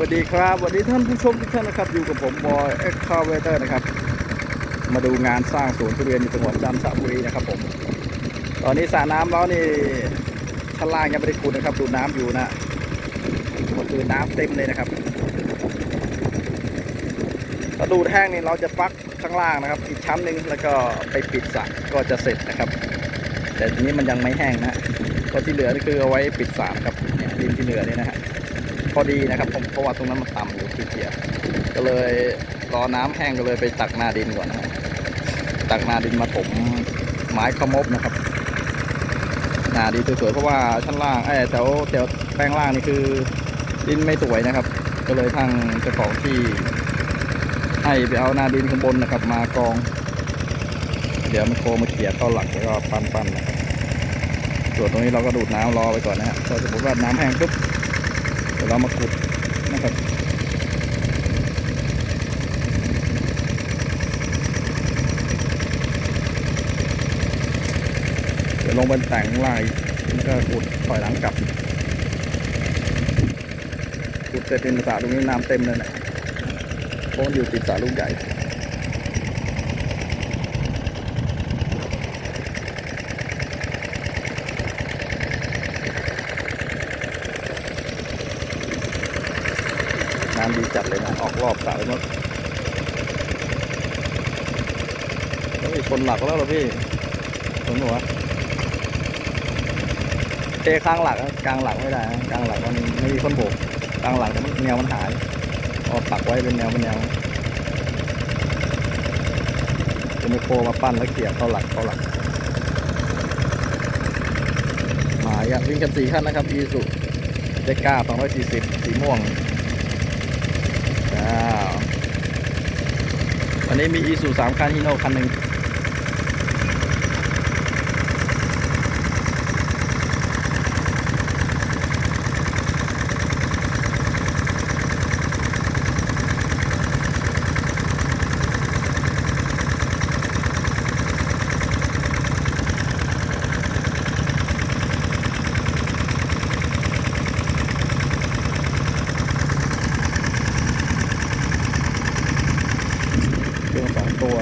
วัสดีครับสวัสดีท่านผู้ชมทุกท่านนะครับ อยู่กับผมบอยเอ็กคาเวเตอร์นะครับ มาดูงานสร้างสวนทุเรียนในจังหวัดจันทบุรีนะครับผม ตอนนี้สระน้ำแล้วนี่ชั้นล่างยังไม่ได้ขุดนะครับ ดูน้ำอยู่นะก็คือน้ำเต็มเลยนะครับถ้าดูแห้งนี่เราจะฟักข้างล่างนะครับ อีกชั้นหนึ่งแล้วก็ไปปิดสระก็จะเสร็จนะครับ แต่ทีนี้มันยังไม่แห้งนะก็ที่เหลือนี่คือเอาไว้ปิดสระครับเนี่ยดินที่เหลือนี่นะฮะพ อดีนะครับผมเพราะว่าตรงนั้นมันต่ำอยู่ที่เกียร์ก็เลยรอน้ำแห้งก็เลยไปตักนาดินก่อนนะตักนาดินมาถมไม้ขมบนะครับนาดีสวยๆเพราะว่าชั้นล่างไอ้แถวแถวแปลงล่างนี่คือดินไม่สวยนะครับ ก็เลยทางเจ้าของที่ให้ไปเอานาดินข้างบนนะครับ มากอง เดี๋ยวมันโคมาเขี่ยเข้าหลักแล้วก็ปั้นๆนะครับส่วนตรงนี้เราก็ดูดน้ำรอไปก่อนนะฮะพอสมมติว่าน้ำแห้งปุ๊บ เดี๋ยวเรามาขุดนะครับเดี๋ยวลงเป็นแต่งลายแล้วก็ขุดถอยหลังกลับขุดเสร็จเป็นสระตรงนี้น้ำเต็มเลยนะเพราะมันอยู่ติดสระลูกใหญ่ำดีจัดเลยนะ ออกรอบสระไปหมดแล้วมีคนหลักแล้วเหรอพี่สนหัวเทข้างหลักอะกลางหลักไม่ได้กลางหลักมันไม่มีคนโบกกลางหลักมันแนวมันหายเอาปักไว้เป็นแนวเป็นแนวจะมีโคมาปั้นแล้วเกี่ยวเข้าหลักเข้าหลักหมายอะวิ่งกันสี่ขั้นนะครับอีสุเจก้าสองร้อยสี่สิบสีม่วง ว้าววันนี้มีอีสูสามคันฮิโนคันหนึ่ง สองตัว